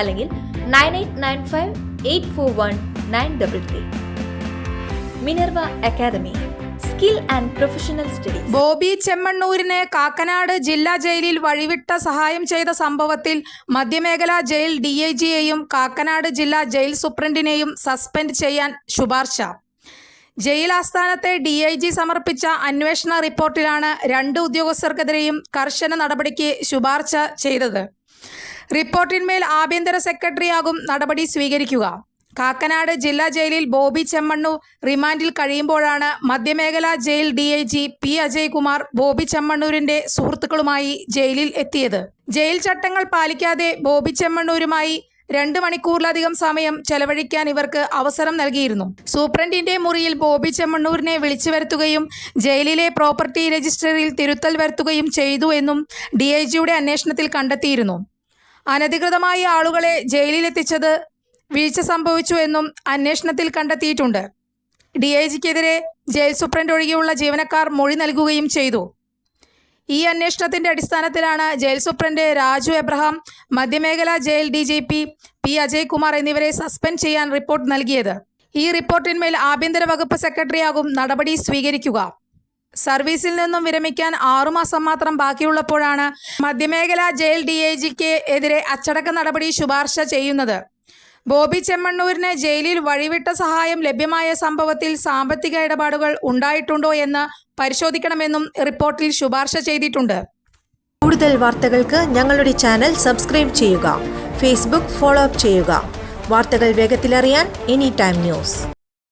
അല്ലെങ്കിൽ nine eight nine five eight four one nine double three. Minerva academy skill and professional study Bobby ചെമ്മണ്ണൂരിനെ Kakkanad ജില്ലാ ജയിലിൽ വഴിവിട്ട സഹായം ചെയ്ത സംഭവത്തിൽ മധ്യമേഖലാ ജയിൽ ഡി ഐ ജിയെയും കാക്കനാട് ജില്ലാ ജയിൽ സൂപ്രണ്ടിനെയും സസ്പെൻഡ് ചെയ്യാൻ ശുപാർശ. ജയിൽ ആസ്ഥാനത്തെ ഡി ഐ ജി സമർപ്പിച്ച അന്വേഷണ റിപ്പോർട്ടിലാണ് രണ്ട് ഉദ്യോഗസ്ഥർക്കെതിരെയും കർശന നടപടിക്ക് ശുപാർശ ചെയ്തത്. റിപ്പോർട്ടിന്മേൽ ആഭ്യന്തര സെക്രട്ടറിയാകും നടപടി സ്വീകരിക്കുക. കാക്കനാട് ജില്ലാ ജയിലിൽ ബോബി ചെമ്മണ്ണു റിമാൻഡിൽ കഴിയുമ്പോഴാണ് മധ്യമേഖലാ jail D I G P Ajaykumar Bobby ചെമ്മണ്ണൂരിന്റെ സുഹൃത്തുക്കളുമായി ജയിലിൽ എത്തിയത്. ജയിൽ ചട്ടങ്ങൾ പാലിക്കാതെ ബോബി ചെമ്മണ്ണൂരുമായി രണ്ട് മണിക്കൂറിലധികം സമയം ചെലവഴിക്കാൻ ഇവർക്ക് അവസരം നൽകിയിരുന്നു. സൂപ്രണ്ടിന്റെ മുറിയിൽ ബോബി ചെമ്മണ്ണൂരിനെ വിളിച്ചു വരുത്തുകയും ജയിലിലെ പ്രോപ്പർട്ടി രജിസ്റ്ററിൽ തിരുത്തൽ വരുത്തുകയും ചെയ്തു എന്നും ഡി അന്വേഷണത്തിൽ കണ്ടെത്തിയിരുന്നു. അനധികൃതമായി ആളുകളെ ജയിലിലെത്തിച്ചത് വീഴ്ച സംഭവിച്ചു എന്നും അന്വേഷണത്തിൽ കണ്ടെത്തിയിട്ടുണ്ട്. ഡി ഐ ജിക്കെതിരെ ജയിൽ സൂപ്രണ്ട് ഒഴികെയുള്ള ജീവനക്കാർ മൊഴി നൽകുകയും ചെയ്തു. ഈ അന്വേഷണത്തിന്റെ അടിസ്ഥാനത്തിലാണ് jail superintendent Raju Abraham മധ്യമേഖലാ jail D G P P Ajay Kumar എന്നിവരെ സസ്പെൻഡ് ചെയ്യാൻ റിപ്പോർട്ട് നൽകിയത്. ഈ റിപ്പോർട്ടിന്മേൽ ആഭ്യന്തര വകുപ്പ് സെക്രട്ടറിയാകും നടപടി സ്വീകരിക്കുക. സർവീസിൽ നിന്നും വിരമിക്കാൻ ആറുമാസം മാത്രം ബാക്കിയുള്ളപ്പോഴാണ് മധ്യമേഖല ജയിൽ ഡി ഐ ജിക്ക് എതിരെ അച്ചടക്ക നടപടി ശുപാർശ ചെയ്യുന്നത്. ബോബി ചെമ്മണ്ണൂരിന് ജയിലിൽ വഴിവിട്ട സഹായം ലഭ്യമായ സംഭവത്തിൽ സാമ്പത്തിക ഇടപാടുകൾ ഉണ്ടായിട്ടുണ്ടോ എന്ന് പരിശോധിക്കണമെന്നും റിപ്പോർട്ടിൽ ശുപാർശ ചെയ്തിട്ടുണ്ട്. കൂടുതൽ വാർത്തകൾക്ക് ഞങ്ങളുടെ ചാനൽ സബ്സ്ക്രൈബ് ചെയ്യുക ഫേസ്ബുക്ക് ഫോളോ അപ്പ് ചെയ്യുക. വാർത്തകൾ വേഗത്തിലറിയാൻ എനി ടൈം ന്യൂസ്.